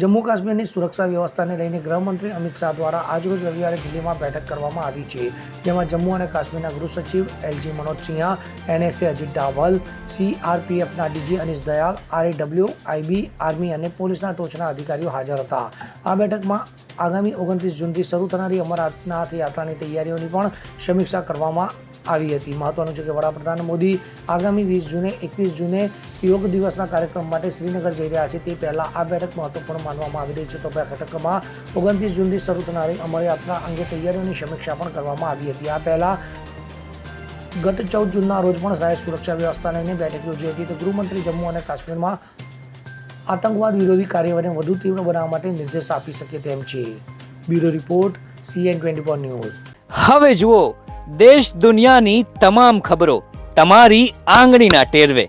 જમ્મુ કાશ્મીરની સુરક્ષા વ્યવસ્થાને લઈને ગૃહમંત્રી અમિત શાહ દ્વારા આજરોજ રવિવારે દિલ્હીમાં બેઠક કરવામાં આવી છે, જેમાં જમ્મુ અને કાશ્મીરના ગૃહ સચિવ LG Manoj Sinha, NSA Ajit Doval, સીઆરપીએફના DG Anish Dayal, RAW, IB, army અને પોલીસના ટોચના અધિકારીઓ હાજર હતા. આ બેઠકમાં આગામી ઓગણત્રીસ જૂનથી શરૂ થનારી અમરનાથ યાત્રાની તૈયારીઓની પણ સમીક્ષા કરવામાં આવી હતી. મહત્વનું છે કે વડાપ્રધાન મોદી આગામી વીસ જૂને, એકવીસ જૂને યોગ દિવસના કાર્યક્રમ માટે શ્રીનગર જઈ રહ્યા છે. તે પહેલાં આ બેઠક મહત્વપૂર્ણ માનવામાં આવી રહી છે. તો બેઠકમાં ઓગણત્રીસ જૂનથી શરૂ થનારી અમરયાત્રા અંગે તૈયારીઓની સમીક્ષા પણ કરવામાં આવી હતી. આ પહેલાં ગત ચૌદ જૂનના રોજ પણ સાહેબ સુરક્ષા વ્યવસ્થાને લઈને બેઠક યોજી હતી. તો ગૃહમંત્રી જમ્મુ અને કાશ્મીરમાં આતંકવાદ વિરોધી કાર્યવાહીને વધુ તીવ્ર બનાવવા માટે નિર્દેશ આપી શકે તેમ છે. Bureau report, CN twenty four news. હવે જુઓ, દેશ દુનિયાની તમામ ખબરો તમારી આંગળીના ટેરવે.